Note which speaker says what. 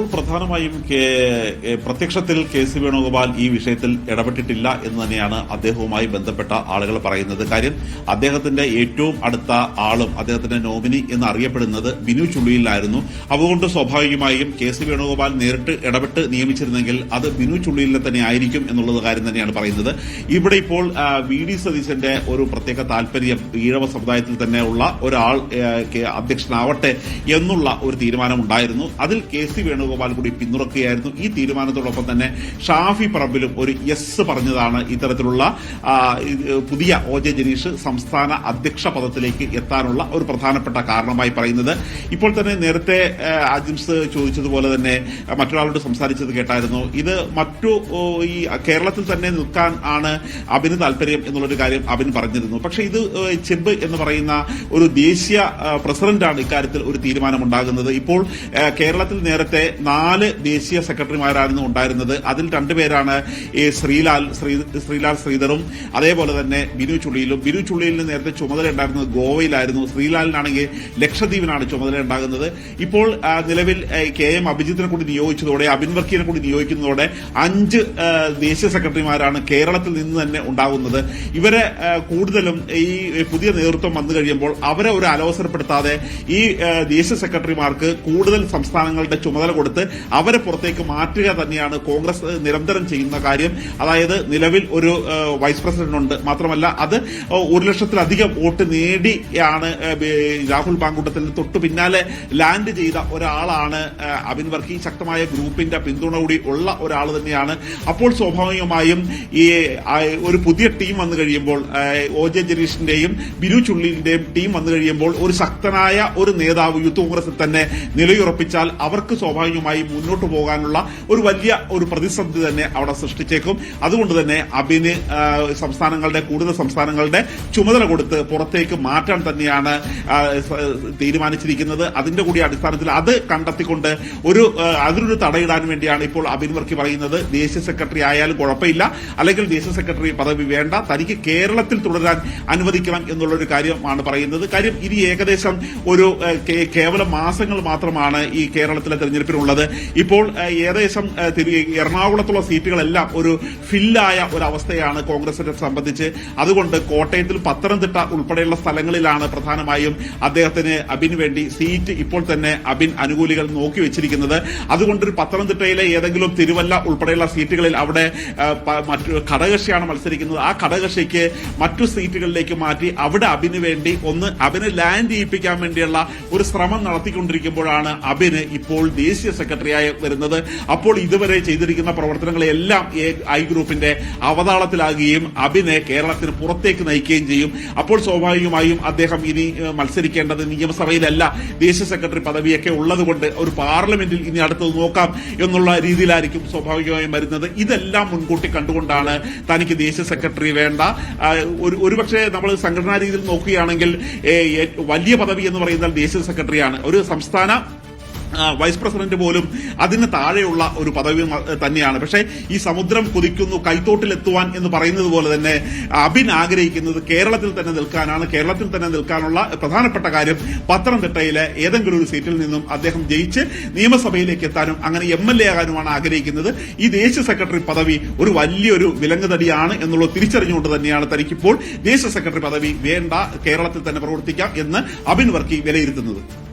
Speaker 1: ഇപ്പോൾ പ്രധാനമായും പ്രത്യക്ഷത്തിൽ കെ സി വേണുഗോപാൽ ഈ വിഷയത്തിൽ ഇടപെട്ടിട്ടില്ല എന്ന് തന്നെയാണ് അദ്ദേഹവുമായി ബന്ധപ്പെട്ട ആളുകൾ പറയുന്നത്. കാര്യം അദ്ദേഹത്തിന്റെ ഏറ്റവും അടുത്ത ആളും അദ്ദേഹത്തിന്റെ നോമിനി എന്ന് അറിയപ്പെടുന്നത് ബിനു ചുള്ളിയിലായിരുന്നു. അതുകൊണ്ട് സ്വാഭാവികമായും കെ സി വേണുഗോപാൽ നേരിട്ട് ഇടപെട്ട് നിയമിച്ചിരുന്നെങ്കിൽ അത് ബിനു ചുള്ളിയിലെ തന്നെ ആയിരിക്കും എന്നുള്ളത് കാര്യം തന്നെയാണ് പറയുന്നത്. ഇവിടെ ഇപ്പോൾ വി. ഡി. സതീശന്റെ ഒരു പ്രത്യേക താല്പര്യം ഈഴവ സമുദായത്തിൽ തന്നെ ഉള്ള ഒരാൾ അധ്യക്ഷനാവട്ടെ എന്നുള്ള ഒരു തീരുമാനമുണ്ടായിരുന്നു. അതിൽ കെ. സി. വേണുഗോപാൽ കൂടി പിന്തുണക്കുകയായിരുന്നു. ഈ തീരുമാനത്തോടൊപ്പം തന്നെ ഷാഫി പറമ്പിലും ഒരു യെസ് പറഞ്ഞതാണ് ഇത്തരത്തിലുള്ള പുതിയ ഒ ജെ ജനീഷ് സംസ്ഥാന അധ്യക്ഷ പദത്തിലേക്ക് എത്താനുള്ള ഒരു പ്രധാനപ്പെട്ട കാരണമായി പറയുന്നത്. ഇപ്പോൾ തന്നെ നേരത്തെ അജിംസ് ചോദിച്ചതുപോലെ തന്നെ മറ്റൊരാളോട് സംസാരിച്ചത് കേട്ടായിരുന്നു. ഇത് മറ്റു ഈ കേരളത്തിൽ തന്നെ നിൽക്കാൻ ആണ് അബിന് താല്പര്യം എന്നുള്ളൊരു കാര്യം അബിൻ പറഞ്ഞിരുന്നു. പക്ഷേ ഇത് ചെബ് എന്ന് പറയുന്ന ഒരു ദേശീയ പ്രസിഡന്റാണ് ഇക്കാര്യത്തിൽ ഒരു തീരുമാനമുണ്ടാകുന്നത്. ഇപ്പോൾ കേരളത്തിൽ നേരത്തെ നാല് ദേശീയ സെക്രട്ടറിമാരായിരുന്നു ഉണ്ടായിരുന്നത്. അതിൽ രണ്ടുപേരാണ് ഈ ശ്രീലാൽ ശ്രീ- ശ്രീലാൽ ശ്രീധറും അതേപോലെ തന്നെ ബിനു ചുള്ളിയിലും. ബിനു ചുള്ളിയിലിന് നേരത്തെ ചുമതല ഉണ്ടായിരുന്നത് ഗോവയിലായിരുന്നു. ശ്രീലാലിനാണെങ്കിൽ ലക്ഷദ്വീപിനാണ് ചുമതല ഉണ്ടാകുന്നത്. ഇപ്പോൾ നിലവിൽ കെ എം അഭിജിത്തിനെ കൂടി നിയോഗിച്ചതോടെ അബിൻ വർക്കീനെ കൂടി നിയോഗിക്കുന്നതോടെ അഞ്ച് ദേശീയ സെക്രട്ടറിമാരാണ് കേരളത്തിൽ നിന്ന് തന്നെ ഉണ്ടാകുന്നത്. ഇവരെ കൂടുതലും ഈ പുതിയ നേതൃത്വം വന്നു കഴിയുമ്പോൾ അവരെ ഒരു അലോസരപ്പെടുത്താതെ ഈ ദേശീയ സെക്രട്ടറിമാർക്ക് കൂടുതൽ സംസ്ഥാനങ്ങളുടെ ചുമതല കൊടുത്ത് അവരെ പുറത്തേക്ക് മാറ്റുക തന്നെയാണ് കോൺഗ്രസ് നിരന്തരം ചെയ്യുന്ന കാര്യം. അതായത് നിലവിൽ ഒരു വൈസ് പ്രസിഡന്റ് ഉണ്ട്. മാത്രമല്ല അത് ഒരു ലക്ഷത്തിലധികം വോട്ട് നേടിയാണ് രാഹുൽ പാങ്കുട്ടത്തിന് തൊട്ടു പിന്നാലെ ലാൻഡ് ചെയ്ത ഒരാളാണ് അബിൻ വർക്കി. ശക്തമായ ഗ്രൂപ്പിന്റെ പിന്തുണ കൂടി ഉള്ള ഒരാൾ തന്നെയാണ്. അപ്പോൾ സ്വാഭാവികമായും ഈ ഒരു പുതിയ ടീം വന്നു കഴിയുമ്പോൾ ഒ ജെ ജനീഷിന്റെയും ബിനു ചുള്ളിന്റെയും ടീം വന്നു കഴിയുമ്പോൾ ഒരു ശക്തനായ ഒരു നേതാവ് യൂത്ത് കോൺഗ്രസിൽ തന്നെ നിലയുറപ്പിച്ചാൽ അവർക്ക് സ്വാഭാവികമായും മുന്നോട്ട് പോകാനുള്ള ഒരു വലിയ ഒരു പ്രതിസന്ധി തന്നെ അവിടെ സൃഷ്ടിച്ചേക്കും. അതുകൊണ്ട് തന്നെ അബിന് സംസ്ഥാനങ്ങളുടെ കൂടുതൽ സംസ്ഥാനങ്ങളുടെ ചുമതല കൊടുത്ത് പുറത്തേക്ക് മാറ്റാൻ തന്നെയാണ് തീരുമാനിച്ചിരിക്കുന്നത്. അതിന്റെ കൂടി അടിസ്ഥാനത്തിൽ അത് കണ്ടെത്തിക്കൊണ്ട് ഒരു അതിനൊരു തടയിടാൻ വേണ്ടിയാണ് ഇപ്പോൾ അബിൻ വർക്കി പറയുന്നത്. ദേശീയ സെക്രട്ടറി ആയാലും കുഴപ്പമില്ല. അല്ലെങ്കിൽ ദേശീയ സെക്രട്ടറി പദവി വേണ്ട. തനിക്ക് കേരളത്തിൽ തുടരാൻ അനുവദിക്കണം എന്നുള്ളൊരു കാര്യമാണ് പറയുന്നത്. കാര്യം ഇനി ഏകദേശം ഒരു കേവലം മാസങ്ങൾ മാത്രമാണ് ഈ കേരളത്തിലെ തെരഞ്ഞെടുപ്പിനുള്ളത് ഇപ്പോൾ ഏകദേശം എറണാകുളത്തുള്ള സീറ്റുകളെല്ലാം ഒരു ഫില്ലായ ഒരു അവസ്ഥയാണ് കോൺഗ്രസിനെ സംബന്ധിച്ച്. അതുകൊണ്ട് കോട്ടയത്തിൽ പത്തനംതിട്ട ഉൾപ്പെടെയുള്ള സ്ഥലങ്ങളിലാണ് പ്രധാനമായും അദ്ദേഹത്തിന് അബിന് വേണ്ടി സീറ്റ് ഇപ്പോൾ തന്നെ അബിൻ അനുകൂലികൾ നോക്കി വെച്ചിരിക്കുന്നത്. അതുകൊണ്ട് ഒരു പത്തനംതിട്ടയിലെ ഏതെങ്കിലും തിരുവല്ല ഉൾപ്പെടെയുള്ള സീറ്റുകളിൽ അവിടെ മറ്റു ഘടകകക്ഷിയാണ് മത്സരിക്കുന്നത്. ആ ഘടകകക്ഷിക്ക് മറ്റു സീറ്റുകളിലേക്ക് മാറ്റി അവിടെ അബിന് വേണ്ടി ഒന്ന് അബിന് ലാൻഡ് ചെയ്യിപ്പിക്കാൻ വേണ്ടിയുള്ള ഒരു ശ്രമം നടത്തിക്കൊണ്ടിരിക്കുമ്പോഴാണ് അബിന് ഇപ്പോൾ ദേശീയ സെക്രട്ടറിയായി വരുന്നത്. അപ്പോൾ ഇതുവരെ ചെയ്തിരിക്കുന്ന പ്രവർത്തനങ്ങളെല്ലാം ഐ ഗ്രൂപ്പിന്റെ അവതാളത്തിലാകുകയും അബിനെ കേരളത്തിന് പുറത്തേക്ക് നയിക്കുകയും ചെയ്യും. അപ്പോൾ സ്വാഭാവികമായും അദ്ദേഹം ഇനി മത്സരിക്കേണ്ടത് നിയമസഭയിലല്ല ദേശീയ സെക്രട്ടറി പദവിയൊക്കെ ഉള്ളതുകൊണ്ട് ഒരു പാർലമെന്റിൽ ഇനി അടുത്തത് നോക്കാം എന്നുള്ള രീതിയിലായിരിക്കും സ്വാഭാവികമായും വരുന്നത്. ഇതെല്ലാം മുൻകൂട്ടി കണ്ടുകൊണ്ടാണ് തനിക്ക് ദേശീയ സെക്രട്ടറി വേണ്ട. ഒരു ഒരുപക്ഷെ നമ്മൾ സംഘടനാ രീതിയിൽ നോക്കുകയാണെങ്കിൽ വലിയ പദവി എന്ന് പറയുന്നത് ദേശീയ സെക്രട്ടറിയാണ്. ഒരു സംസ്ഥാന വൈസ് പ്രസിഡന്റ് പോലും അതിന് താഴെയുള്ള ഒരു പദവി തന്നെയാണ്. പക്ഷേ ഈ സമുദ്രം കുതിക്കുന്നു കൈത്തോട്ടിലെത്തുവാൻ എന്ന് പറയുന്നത് പോലെ തന്നെ അബിൻ ആഗ്രഹിക്കുന്നത് കേരളത്തിൽ തന്നെ നിൽക്കാനാണ്. കേരളത്തിൽ തന്നെ നിൽക്കാനുള്ള പ്രധാനപ്പെട്ട കാര്യം പത്തനംതിട്ടയിലെ ഏതെങ്കിലും ഒരു സീറ്റിൽ നിന്നും അദ്ദേഹം ജയിച്ച് നിയമസഭയിലേക്ക് എത്താനും അങ്ങനെ എം എൽ എ ആകാനുമാണ് ആഗ്രഹിക്കുന്നത്. ഈ ദേശീയ സെക്രട്ടറി പദവി ഒരു വലിയൊരു വിലങ്ങുതടിയാണ് എന്നുള്ളത് തിരിച്ചറിഞ്ഞുകൊണ്ട് തന്നെയാണ് തനിക്കിപ്പോൾ ദേശീയ സെക്രട്ടറി പദവി വേണ്ട കേരളത്തിൽ തന്നെ പ്രവർത്തിക്കാം എന്ന് അബിൻ വർക്കി വിലയിരുത്തുന്നത്.